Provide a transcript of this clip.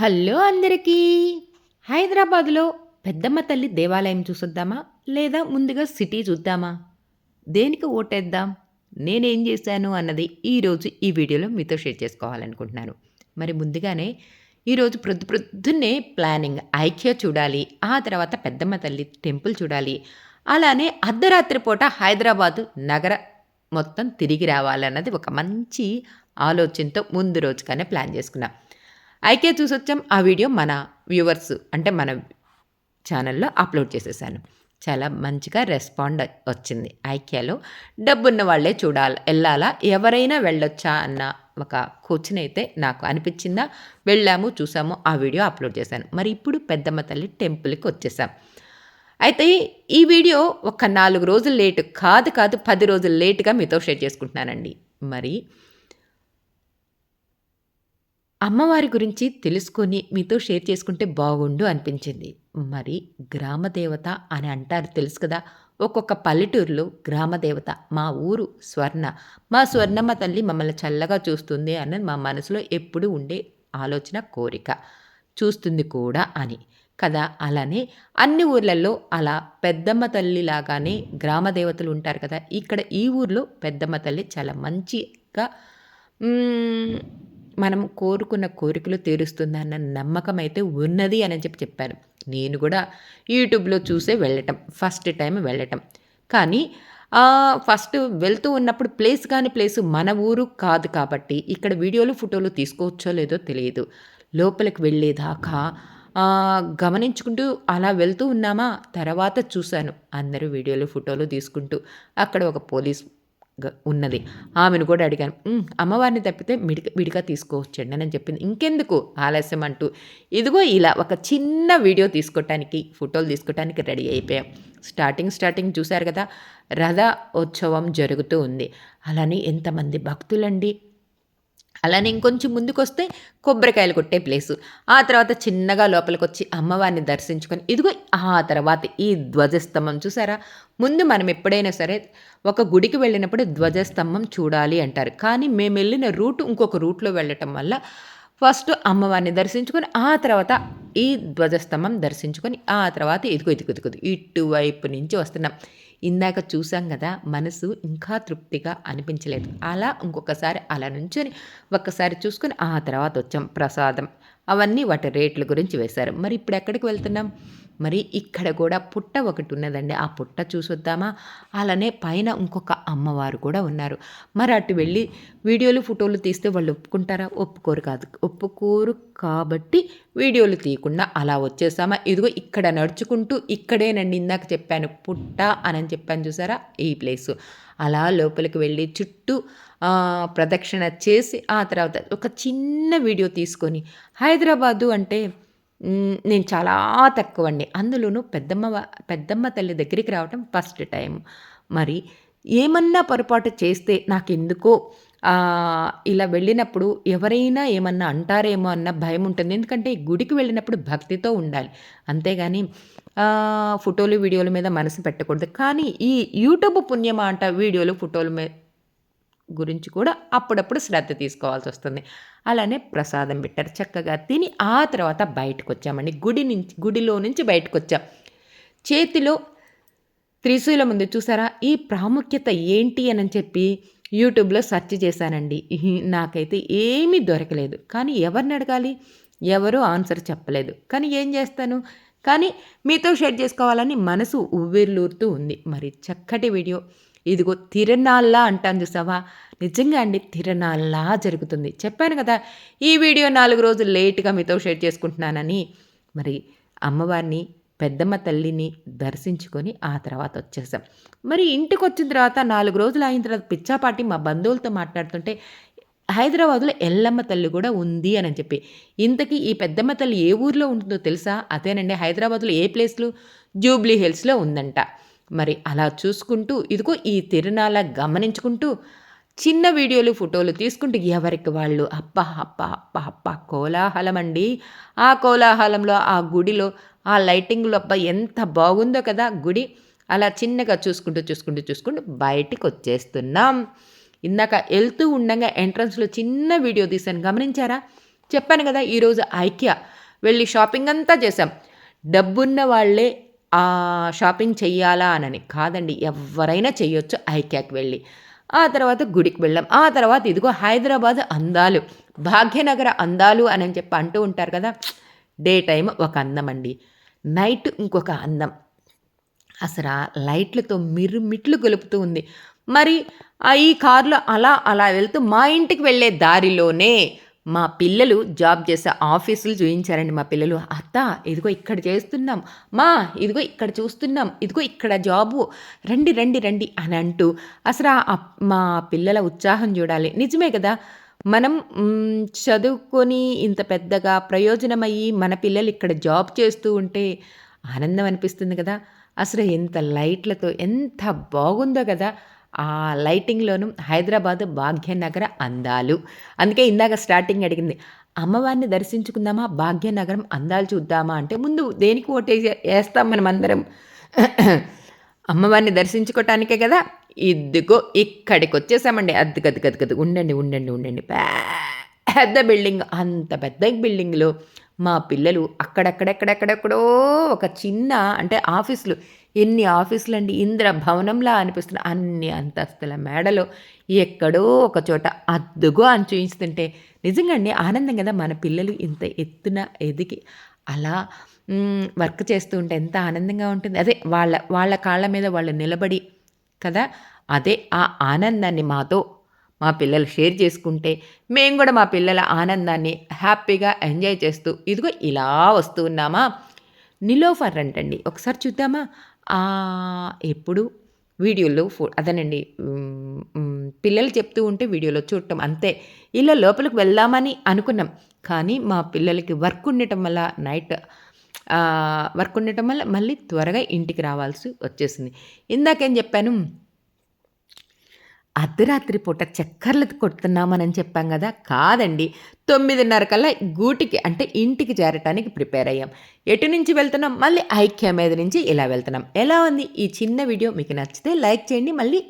Hello అందరికీ. హైదరాబాద్లో పెద్దమ్మ తల్లి దేవాలయం చూసొద్దామా? లేదా ముందుగా సిటీ చూద్దామా? దేనికి ఓటేద్దాం? నేనేం చేశాను అన్నది ఈరోజు ఈ వీడియోలో మీతో షేర్ చేసుకోవాలనుకుంటున్నాను. మరి ముందుగానే ఈరోజు ప్రొద్దు ప్రొద్దున్నే ప్లానింగ్. ఐక్య చూడాలి ఆ తర్వాత పెద్దమ్మ తల్లి టెంపుల్ చూడాలి. అలానే అర్ధరాత్రి పూట హైదరాబాదు నగర మొత్తం తిరిగి రావాలన్నది ఒక మంచి ఆలోచనతో ముందు రోజుగానే ప్లాన్ చేసుకున్నాం. ఐకే చూసొచ్చాం ఆ వీడియో మన వ్యూవర్స్ అంటే మన ఛానల్లో అప్లోడ్ చేసేసాను. చాలా మంచిగా రెస్పాండ్ వచ్చింది ఐక్యాలో. డబ్బున్న వాళ్ళే చూడాలి వెళ్ళాలా? ఎవరైనా వెళ్ళొచ్చా అన్న ఒక క్వశ్చన్ అయితే నాకు అనిపించిందా? వెళ్ళాము చూసాము ఆ వీడియో అప్లోడ్ చేశాను. మరి ఇప్పుడు పెద్దమ్మ తల్లి టెంపుల్కి వచ్చేసాం. అయితే ఈ వీడియో ఒక నాలుగు రోజులు లేటు కాదు కాదు పది రోజులు లేటుగా మీతో షేర్ చేసుకుంటున్నానండి. మరి అమ్మవారి గురించి తెలుసుకొని మీతో షేర్ చేసుకుంటే బాగుండు అనిపించింది. మరి గ్రామదేవత అని అంటారు తెలుసు కదా ఒక్కొక్క పల్లెటూరులో గ్రామదేవత మా ఊరు స్వర్ణ. మా స్వర్ణమ్మ తల్లి మమ్మల్ని చల్లగా చూస్తుంది అన్నది మా మనసులో ఎప్పుడు ఉండే ఆలోచన కోరిక. చూస్తుంది కూడా అని. కదా అలానే అన్ని ఊర్లలో అలా పెద్దమ్మ తల్లి లాగానే గ్రామదేవతలు ఉంటారు కదా ఇక్కడ ఈ ఊర్లో పెద్దమ్మ తల్లి చాలా మంచిగా మనం కోరుకున్న కోరికలు తీరుస్తుందన్న నమ్మకం అయితే ఉన్నది అని చెప్పి చెప్పారు. నేను కూడా యూట్యూబ్లో చూసే వెళ్ళటం ఫస్ట్ టైం వెళ్ళటం. కానీ ఫస్ట్ వెళ్తూ ఉన్నప్పుడు ప్లేస్ కాని ప్లేస్ మన ఊరు కాదు కాబట్టి ఇక్కడ వీడియోలు ఫోటోలు తీసుకోవచ్చో లేదో తెలియదు. లోపలికి వెళ్ళేదాకా గమనించుకుంటూ అలా వెళ్తూ ఉన్నామా? తర్వాత చూశాను. అందరూ వీడియోలు ఫోటోలు తీసుకుంటూ అక్కడ ఒక పోలీస్ ఉన్నది. ఆమెను కూడా అడిగాను అమ్మవారిని తప్పితే విడిక విడిగా తీసుకువచ్చండి. అని చెప్పింది. ఇంకెందుకు ఆలస్యం అంటూ ఇదిగో ఇలా ఒక చిన్న వీడియో తీసుకోవటానికి ఫోటోలు తీసుకోవటానికి రెడీ అయిపోయాం. స్టార్టింగ్ స్టార్టింగ్ చూశారు కదా రథ ఉత్సవం జరుగుతూ ఉంది. అలానే ఎంతమంది భక్తులండి అలానే ఇంకొంచెం ముందుకొస్తే కొబ్బరికాయలు కొట్టే ప్లేసు. ఆ తర్వాత చిన్నగా లోపలికి వచ్చి అమ్మవారిని దర్శించుకొని ఇదిగో ఆ తర్వాత ఈ ధ్వజస్తంభం చూసారా? ముందు మనం ఎప్పుడైనా సరే ఒక గుడికి వెళ్ళినప్పుడు ధ్వజస్తంభం చూడాలి అంటారు. కానీ మేము వెళ్ళిన రూట్ ఇంకొక రూట్లో వెళ్ళటం వల్ల ఫస్ట్ అమ్మవారిని దర్శించుకొని ఆ తర్వాత ఈ ధ్వజస్తంభం దర్శించుకొని ఆ తర్వాత ఇదిగో ఇదిగో ఇదిగో ఇటువైపు నుంచి వస్తున్నాం. ఇందాక చూసాం కదా మనసు ఇంకా తృప్తిగా అనిపించలేదు. అలా ఇంకొకసారి అలా నుంచొని ఒక్కసారి చూసుకొని ఆ తర్వాత వచ్చాం ప్రసాదం. అవన్నీ వాటి రేట్ల గురించి వేశారు. మరి ఇప్పుడు ఎక్కడికి వెళ్తున్నాం? మరి ఇక్కడ కూడా పుట్ట ఒకటి ఉన్నదండి. ఆ పుట్ట చూసొద్దామా? అలానే పైన ఇంకొక అమ్మవారు కూడా ఉన్నారు. మరి అటు వెళ్ళి వీడియోలు ఫోటోలు తీస్తే వాళ్ళు ఒప్పుకుంటారా? ఒప్పుకోరు కాదు. ఒప్పుకోరు కాబట్టి వీడియోలు తీయకుండా అలా వచ్చేసామా? ఇదిగో ఇక్కడ నడుచుకుంటూ ఇక్కడేనండి ఇందాక చెప్పాను. పుట్ట అని చెప్పాను చూసారా? ఈ ప్లేసు. అలా లోపలికి వెళ్ళి చుట్టూ ప్రదక్షిణ చేసి ఆ తర్వాత ఒక చిన్న వీడియో తీసుకొని హైదరాబాదు అంటే నేను చాలా తక్కువ అండి అందులోనూ పెద్దమ్మ పెద్దమ్మ తల్లి దగ్గరికి రావటం ఫస్ట్ టైం. మరి ఏమన్నా పొరపాటు చేస్తే నాకెందుకో ఇలా వెళ్ళినప్పుడు ఎవరైనా ఏమన్నా అంటారేమో అన్న భయం ఉంటుంది. ఎందుకంటే గుడికి వెళ్ళినప్పుడు భక్తితో ఉండాలి. అంతేగాని ఫోటోలు వీడియోల మీద మనసు పెట్టకూడదు. కానీ ఈ యూట్యూబ్ పుణ్యమా అంట వీడియోలు ఫోటోల మీద గురించి కూడా అప్పుడప్పుడు శ్రద్ధ తీసుకోవాల్సి వస్తుంది. అలానే ప్రసాదం పెట్టారు. చక్కగా తిని ఆ తర్వాత బయటకు వచ్చామండి గుడి నుంచి గుడిలో నుంచి బయటకు వచ్చాం చేతిలో త్రిశూలం ఉంది చూసారా? ఈ ప్రాముఖ్యత ఏంటి అని చెప్పి యూట్యూబ్లో సెర్చ్ చేశానండి. నాకైతే ఏమీ దొరకలేదు. కానీ ఎవరిని అడగాలి? ఎవరూ ఆన్సర్ చెప్పలేదు. కానీ ఏం చేస్తాను? కానీ మీతో షేర్ చేసుకోవాలని మనసు ఉవ్విర్లూరుతూ ఉంది. మరి చక్కటి వీడియో. ఇదిగో తిరణాల్లా అంటాను చూసావా? నిజంగా అండి తిరణాల్లా జరుగుతుంది. చెప్పాను కదా ఈ వీడియో నాలుగు రోజులు లేట్గా మీతో షేర్ చేసుకుంటున్నానని. మరి అమ్మవారిని పెద్దమ్మ తల్లిని దర్శించుకొని ఆ తర్వాత వచ్చేసాం. మరి ఇంటికి వచ్చిన తర్వాత నాలుగు రోజులు అయిన తర్వాత పిచ్చాపాటి మా బంధువులతో మాట్లాడుతుంటే హైదరాబాద్లో ఎల్లమ్మ తల్లి కూడా ఉంది అని చెప్పి. ఇంతకీ ఈ పెద్దమ్మ తల్లి ఏ ఊర్లో ఉంటుందో తెలుసా? అదేనండి హైదరాబాద్లో ఏ ప్లేస్లో? జూబ్లీ హిల్స్లో ఉందంట. మరి అలా చూసుకుంటూ ఇదిగో ఈ తిరునాళ గమనించుకుంటూ చిన్న వీడియోలు ఫోటోలు తీసుకుంటూ ఎవరికి వాళ్ళు అప్ప అప్ప అప్ప అప్ప కోలాహలం అండి ఆ కోలాహలంలో ఆ గుడిలో ఆ లైటింగ్లో అబ్బా ఎంత బాగుందో కదా గుడి. అలా చిన్నగా చూసుకుంటూ చూసుకుంటూ చూసుకుంటూ బయటికి వచ్చేస్తున్నాం. ఇందాక వెళ్తూ ఉండగా ఎంట్రన్స్లో చిన్న వీడియో తీశాను. గమనించారా? చెప్పాను కదా ఈరోజు ఐక్య. వెళ్ళి షాపింగ్ అంతా చేసాం డబ్బున్న వాళ్ళే ఆ షాపింగ్ చెయ్యాలా అనని కాదండి ఎవరైనా చేయొచ్చు ఐక్యాకి వెళ్ళి. ఆ తర్వాత గుడికి వెళ్ళాం. ఆ తర్వాత ఇదిగో హైదరాబాద్ అందాలు. భాగ్యనగర అందాలు అని చెప్పి అంటూ ఉంటారు కదా. డే టైం ఒక అందం అండి నైట్ ఇంకొక అందం. అసలు లైట్లతో మిరుమిట్లు గొలుపుతూ ఉంది. మరి ఆ ఈ కారులో అలా అలా వెళ్తూ మా ఇంటికి వెళ్ళే దారిలోనే మా పిల్లలు జాబ్ చేసే ఆఫీసులు చూపించారండి మా పిల్లలు. అత్త ఇదిగో ఇక్కడ చేస్తున్నాం. మా ఇదిగో ఇక్కడ చూస్తున్నాం. ఇదిగో ఇక్కడ జాబు. రండి రండి రండి అని అంటూ అసలు మా పిల్లల ఉత్సాహం చూడాలి. నిజమే కదా? మనం చదువుకొని ఇంత పెద్దగా ప్రయోజనమయ్యి మన పిల్లలు ఇక్కడ జాబ్ చేస్తూ ఉంటే ఆనందం అనిపిస్తుంది కదా. అసలు ఎంత లైట్లతో ఎంత బాగుందో కదా ఆ లైటింగ్లోను హైదరాబాద్ భాగ్యనగర అందాలు. అందుకే ఇందాక స్టార్టింగ్ అడిగింది అమ్మవారిని దర్శించుకుందామా? భాగ్యనగరం అందాలు చూద్దామా? అంటే ముందు దేనికి ఓటేసి వేస్తాం మనం అందరం అమ్మవారిని దర్శించుకోవటానికే కదా ఇదిగో ఇక్కడికి వచ్చేసామండి అద్దు గది గది గది ఉండండి ఉండండి ఉండండి. పెద్ద బిల్డింగ్ అంత పెద్ద బిల్డింగ్లో మా పిల్లలు అక్కడక్కడెక్కడెక్కడెక్కడో ఒక చిన్న అంటే ఆఫీసులు. ఎన్ని ఆఫీసులు అండి ఇంద్ర భవనంలా అనిపిస్తున్న అన్ని అంతస్తుల మేడలో ఎక్కడో ఒక చోట అద్దుగో అని చూపిస్తుంటే నిజంగా అండి ఆనందం కదా. మన పిల్లలు ఇంత ఎత్తున ఎదిగి అలా వర్క్ చేస్తూ ఉంటే ఎంత ఆనందంగా ఉంటుంది. అదే వాళ్ళ వాళ్ళ కాళ్ళ మీద వాళ్ళు నిలబడి కదా? అదే ఆ ఆనందాన్ని మాతో మా పిల్లలు షేర్ చేసుకుంటే మేము కూడా మా పిల్లల ఆనందాన్ని హ్యాపీగా ఎంజాయ్ చేస్తూ ఇదిగో ఇలా వస్తూ ఉన్నామా? నిలోఫర్ అంటండి ఒకసారి చూద్దామా? ఆ, ఎప్పుడు? వీడియోలో ఫో అదేనండి. పిల్లలు చెప్తూ ఉంటే వీడియోలో చూడటం అంతే. ఇలా లోపలికి వెళ్దామని అనుకున్నాం. కానీ మా పిల్లలకి వర్క్ ఉండటం వల్ల నైట్ వర్క్ ఉండటం వల్ల మళ్ళీ త్వరగా ఇంటికి రావాల్సి వచ్చేసింది. ఇందాకేం చెప్పాను? అర్ధరాత్రి పూట చక్కర్లు కొడుతున్నామని చెప్పాం కదా? కాదండి. తొమ్మిదిన్నర కల్లా గూటికి అంటే ఇంటికి చేరటానికి ప్రిపేర్ అయ్యాం. ఎటు నుంచి వెళ్తున్నాం? మళ్ళీ ఐక్య మీద నుంచి ఇలా వెళ్తున్నాం. ఎలా ఉంది? ఈ చిన్న వీడియో మీకు నచ్చితే లైక్ చేయండి. మళ్ళీ